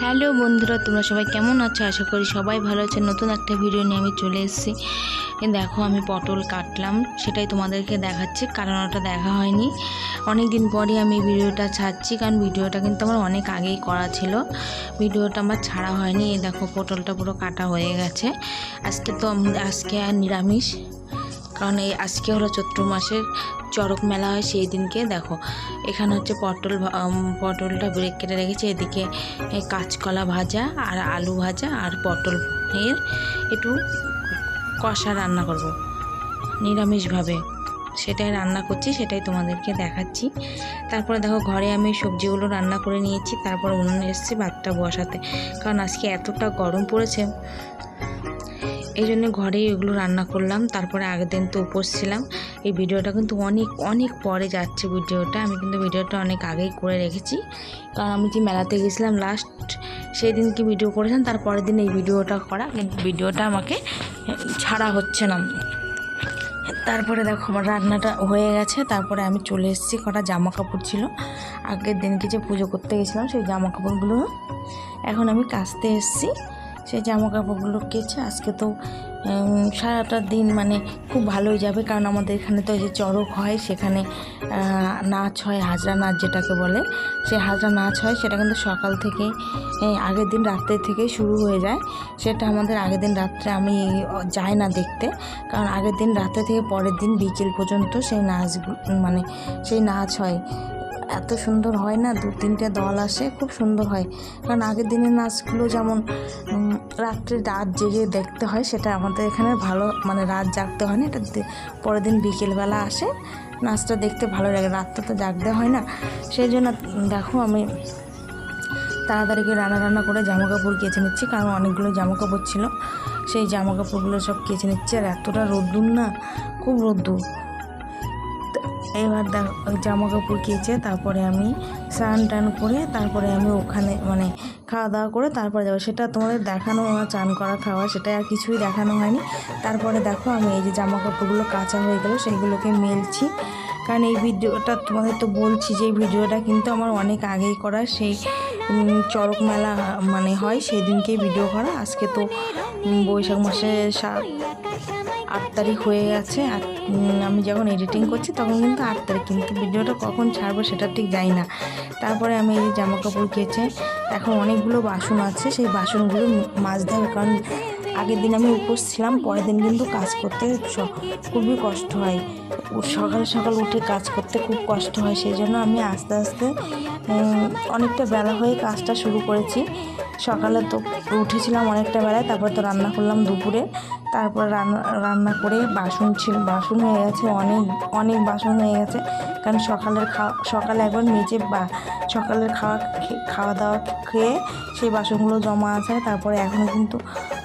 Hello বন্ধুরা, তোমরা সবাই কেমন আছো? আশা করি সবাই ভালো আছে। নতুন একটা ভিডিও নিয়ে আমি চলে এসেছি। দেখো, আমি পটল কাটলাম। সেটাই তোমাদেরকে দেখাচ্ছি, কারণ ওটা দেখা হয়নি। অনেক দিন পরে আমি ভিডিওটা ছাড়ছি, কারণ ভিডিওটা কিন্তু আমার অনেক আগেই করা ছিল। ভিডিওটা আমার ছাড়া হয়নি। এই দেখো, পটলটা পুরো কাটা হয়ে গেছে। আজকে তো আজকে আর নিরামিষ, কারণ এই আজকে হলো চৈত্র মাসের চড়ক মেলা হয় সেই দিনকে, দেখো। এখানে হচ্ছে পটল পটলটা ব্রেক কেটে রেখেছে। এদিকে কাঁচকলা ভাজা আর আলু ভাজা আর পটল এর একটু কষা রান্না করব, নিরামিষভাবে। সেটাই রান্না করছি, সেটাই তোমাদেরকে দেখাচ্ছি। তারপরে দেখো, ঘরে আমি সবজিগুলো রান্না করে নিয়েছি, তারপর উনুনে এসেছি ভাতটা বসাতে। কারণ আজকে এতটা গরম পড়েছে, এই জন্য ঘরেই এগুলো রান্না করলাম। তারপরে আগের দিন তো উপোস ছিলাম এই ভিডিওটা কিন্তু অনেক অনেক পরে যাচ্ছে ভিডিওটা। আমি কিন্তু ভিডিওটা অনেক আগেই করে রেখেছি। কারণ আমি যে মেলাতে গেছিলাম লাস্ট সেই দিনকে ভিডিও করেছিলাম তারপরের দিন এই ভিডিওটা করা। কিন্তু ভিডিওটা আমাকে ছাড়া হচ্ছে না। তারপরে দেখো আমার রান্নাটা হয়ে গেছে। তারপরে আমি চলে এসেছি, কটা জামা কাপড় ছিল। আগের দিনকে যে পুজো করতে গেছিলাম, সেই জামা কাপড়গুলো এখন আমি কাচতে এসেছি। সেই জামা কাপড়গুলো কেচে আজকে তো সারাটা দিন মানে খুব ভালোই যাবে। কারণ আমাদের এখানে তো যে চড়ক হয়, সেখানে নাচ হয়, হাজরা নাচ যেটাকে বলে। সে হাজরা নাচ হয়, সেটা কিন্তু সকাল থেকে আগের দিন রাত্রে থেকেই শুরু হয়ে যায়। সেটা আমাদের আগের দিন রাত্রে আমি যাই না দেখতে। কারণ আগের দিন রাত্রে থেকে পরের দিন বিকেল পর্যন্ত সেই নাচ মানে সেই নাচ হয়। এত সুন্দর হয় না দু তিনটে দল আসে, খুব সুন্দর হয়। কারণ আগের দিনের নাচগুলো যেমন রাত্রে রাত জেগে দেখতে হয়, সেটা আমাদের এখানে ভালো মানে রাত জাগতে হয় না, এটা পরের দিন বিকেলবেলা আসে, নাচটা দেখতে ভালো লাগে, রাতটা তো জাগতে হয় না। সেই জন্য দেখো আমি তাড়াতাড়ি করে রান্না রান্না করে জামা কাপড় কেচে নিচ্ছি, কারণ অনেকগুলো জামা কাপড় ছিল। সেই জামা কাপড়গুলো সব কেচে নিচ্ছে, আর এতটা রোদ্দুর না, খুব রোদ্দুর। এবার দেখ জামা কাপড় কেচে তারপরে আমি স্নান টান করে তারপরে আমি ওখানে মানে খাওয়া দাওয়া করে তারপরে যাব। সেটা তোমাদের দেখানো, আমার চান করা খাওয়া, সেটা আর কিছুই দেখানো হয়নি। তারপরে দেখো, আমি এই যে জামা কাপড়গুলো কাঁচা হয়ে গেলো, সেইগুলোকে মেলছি। কারণ এই ভিডিওটা তোমাদের তো বলছি যে ভিডিওটা কিন্তু আমার অনেক আগেই করা, সেই চড়ক মেলা মানে হয় সেই দিনকেই ভিডিও করা। আজকে তো বৈশাখ মাসে সা- আট তারিখ হয়ে গেছে আর আমি যখন এডিটিং করছি তখন কিন্তু আট তারিখ, কিন্তু ভিডিওটা কখন ছাড়বো সেটা ঠিক জানি না। তারপরে আমি এই জামা কাপড় এখন অনেকগুলো বাসন আছে, সেই বাসনগুলো মাজতে হবে কারণ আগের দিন আমি উপোস ছিলাম, পরের দিন কিন্তু কাজ করতে খুবই কষ্ট হয়। সকাল সকাল উঠে কাজ করতে খুব কষ্ট হয় সেই জন্য আমি আস্তে আস্তে অনেকটা বেলা হয়ে কাজটা শুরু করেছি। সকালে তো উঠেছিলাম অনেকটা বেলায়, তারপর তো রান্না করলাম দুপুরে। তারপর রান্না রান্না করে বাসন ছিল বাসন হয়ে গেছে অনেক অনেক বাসন হয়ে গেছে। কারণ সকালের খাওয়া সকালে একবার মেজে বা সকালের খাওয়া খাওয়া দাওয়া খেয়ে সেই বাসনগুলো জমা আছে। তারপরে এখনও কিন্তু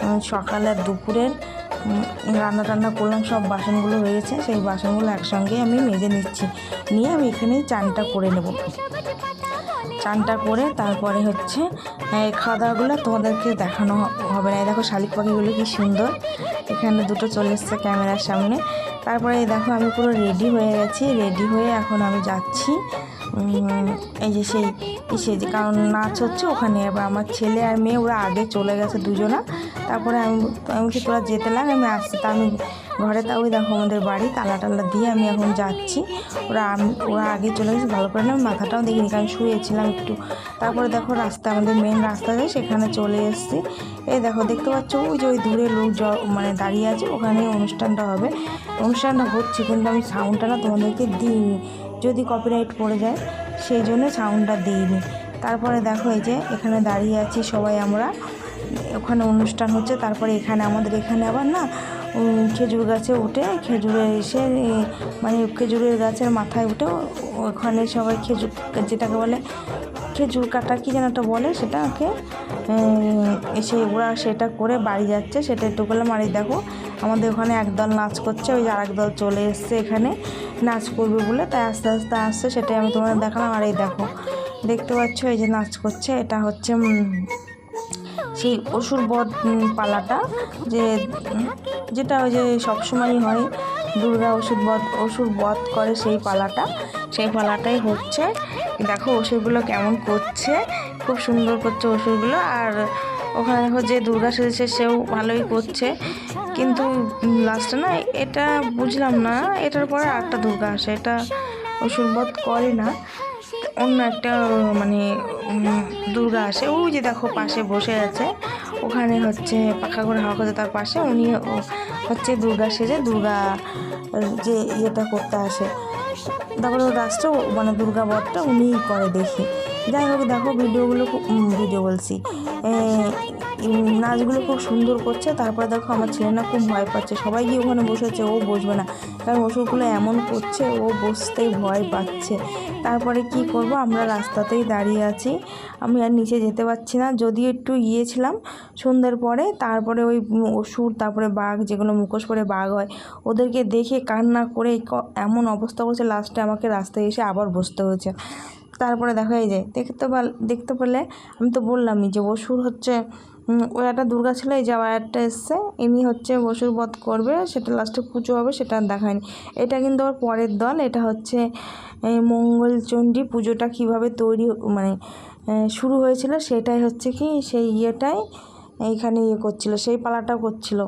উম, সকাল আর দুপুরের রান্না টান্না করলাম সব বাসনগুলো রয়েছে সেই বাসনগুলো একসঙ্গে আমি মেজে নিচ্ছি। নিয়ে আমি এখানেই চানটা করে নেব। চানটা করে তারপরে হচ্ছে খাওয়া দাওয়াগুলো তোমাদেরকে দেখানো হবে না। দেখো শালিক পাখিগুলো কি সুন্দর। এখানে দুটো চলে এসছে ক্যামেরার সামনে। তারপরে দেখো আমি পুরো রেডি হয়ে গেছি। রেডি হয়ে এখন আমি যাচ্ছি। এই যে সেই ইসে যে, কারণ নাচ হচ্ছে ওখানে। এবার আমার ছেলে আর মেয়ে, ওরা আগে চলে গেছে দুজনা। তারপরে আমি আমি তোরা যেতে লাগ আমি আসছি। তা আমি ঘরে তা ওই দেখো আমাদের বাড়ি তালা টালা দিয়ে আমি এখন যাচ্ছি। ওরা আম- ওরা আগে চলে গেছে, ভালো করে না মাথাটাও দেখিনি কারণ শুয়েছিলাম একটু। তারপরে দেখো রাস্তা, আমাদের মেন রাস্তা যায় সেখানে চলে এসেছি। এই দেখো, দেখতে পাচ্ছ, ওই যে ওই দূরে লোক জ- মানে দাঁড়িয়ে আছে, ওখানে অনুষ্ঠানটা হবে। অনুষ্ঠানটা হচ্ছে, কিন্তু আমি সাউন্ডটা না তোমাদেরকে দিইনি। যদি কপিরাইট পড়ে যায়, সেই জন্য সাউন্ডটা দিইনি। তারপরে দেখো এই যে, এখানে দাঁড়িয়ে আছি সবাই আমরা। ওখানে অনুষ্ঠান হচ্ছে, তারপরে এখানে আমাদের, এখানে আবার না খেজুর গাছে উঠে খেজুরে এসে মানে খেজুরের গাছের মাথায় উঠে ওখানে সবাই খেজুর, যেটাকে বলে খেজুর কাটা কি যেন একটা বলে সেটাকে এসে ওরা সেটা করে বাড়ি যাচ্ছে। সেটা একটু করলাম, আর দেখো আমাদের ওখানে একদল নাচ করছে, ওই যে আরেক দল চলে এসছে এখানে, নাচ করবে বলে। তাই আস্তে আস্তে আসছে সেটাই আমি তোমাদের দেখালাম। আর এই দেখো, দেখতে পাচ্ছ এই যে নাচ করছে, এটা হচ্ছে সেই অসুর বধ পালাটা, যে যেটা ওই যে সবসময়ই হয়, দুর্গা ওষুধ বধ অসুর বধ করে সেই পালাটা। সেই পালাটাই হচ্ছে। দেখো অসুরগুলো কেমন করছে, খুব সুন্দর করছে অসুরগুলো আর ওখানে দেখো যে দুর্গা সেজেছে সেও ভালোই করছে। কিন্তু লাস্টে না, এটা বুঝলাম না, এটার পরে আরেকটা দুর্গা আসে, এটা অসুর বধ করে না। অন্য একটা মানে দুর্গা আসে। ওই যে দেখো পাশে বসে আছে। ওখানে হচ্ছে পাখা করে হাওয়া করছে তার পাশে, উনি হচ্ছে দুর্গা সেজে দুর্গা যে ইয়েটা করতে আসে। তারপরে ও রাষ্ট্র মানে দুর্গা বধটা উনিই করে দেখি। যাই হোক, দেখো, ভিডিওগুলো ভিডিও বলছি। নাচগুলো খুব সুন্দর করছে। তারপরে দেখো আমার ছেলে না খুব ভয় পাচ্ছে। সবাই গিয়ে ওখানে বসেছে ও বসবে না। কারণ ওষুধগুলো এমন করছে, ও বসতেই ভয় পাচ্ছে। তারপরে কি করব? আমরা রাস্তাতেই দাঁড়িয়ে আছি। আমি আর নিচে যেতে পারছি না। যদিও একটু গিয়েছিলাম সন্ধ্যের পরে, তারপরে ওই অসুর তারপরে বাঘ, যেগুলো মুখোশ পরে বাঘ হয়, ওদেরকে দেখে কান্না করে এমন অবস্থা করছে, লাস্টে আমাকে রাস্তায় এসে আবার বসতে হয়েছে। তারপরে দেখা এই যে দেখতে পাল, দেখতে পেলে আমি তো বললামই যে অসুর হচ্ছে ওই একটা দুর্গা ছিল, এই যে আবার একটা এসছে। ইনি হচ্ছে বসুর বধ করবে, সেটা লাস্টে পুজো হবে, সেটা দেখায়নি এটা কিন্তু আবার পরের দল, এটা হচ্ছে মঙ্গলচণ্ডী পুজোটা কীভাবে তৈরি মানে শুরু হয়েছিল, সেটাই হচ্ছে কি, সেই ইয়েটাই এইখানে ইয়ে করছিল, সেই পালাটা করছিল।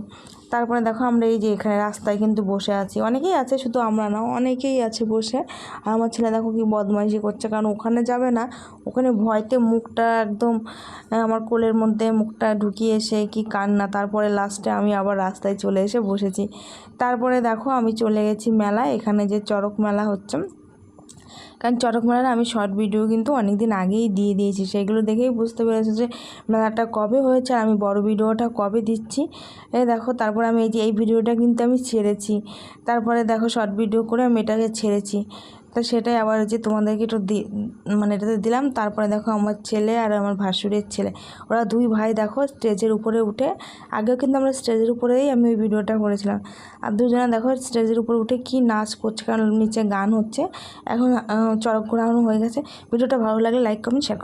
তারপরে দেখো আমরা এই যে এখানে রাস্তায় কিন্তু বসে আছি। অনেকেই আছে শুধু আমরা না, অনেকেই আছে বসে। আর আমার ছেলে দেখো কি বদমাইশি করছে, কারণ ওখানে যাবে না, ওখানে ভয়তে মুখটা একদম আমার কোলের মধ্যে মুখটা ঢুকিয়ে এসে কি কান্না। তারপরে লাস্টে আমি আবার রাস্তায় চলে এসে বসেছি। তারপরে দেখো আমি চলে গেছি মেলা এখানে যে চড়ক মেলা হচ্ছে কারণ চটক মেলার আমি শর্ট ভিডিও কিন্তু অনেক দিন আগেই দিয়ে দিয়েছি, সেগুলো দেখেই বুঝতে পেরেছি যে মেলাটা কবে হয়েছে আর আমি বড় ভিডিওটা কবে দিচ্ছি। এ দেখো, তারপর আমি এই যে, এই ভিডিওটা কিন্তু আমি ছেড়েছি। তারপরে দেখো শর্ট ভিডিও করে আমি এটাকে ছেড়েছি। তা সেটাই আবার যে তোমাদেরকে একটু দি মানে এটাতে দিলাম, তারপরে দেখো আমার ছেলে আর আমার ভাসুরের ছেলে। ওরা দুই ভাই দেখো স্টেজের উপরে উঠে, আগেও কিন্তু আমরা স্টেজের উপরেই আমি ওই ভিডিওটা করেছিলাম। আর দুজনে দেখো স্টেজের উপরে উঠে কি নাচ করছে, কারণ নিচে গান হচ্ছে। এখন চরক ঘোরানো হয়ে গেছে। ভিডিওটা ভালো লাগলে লাইক কমেন্ট শেয়ার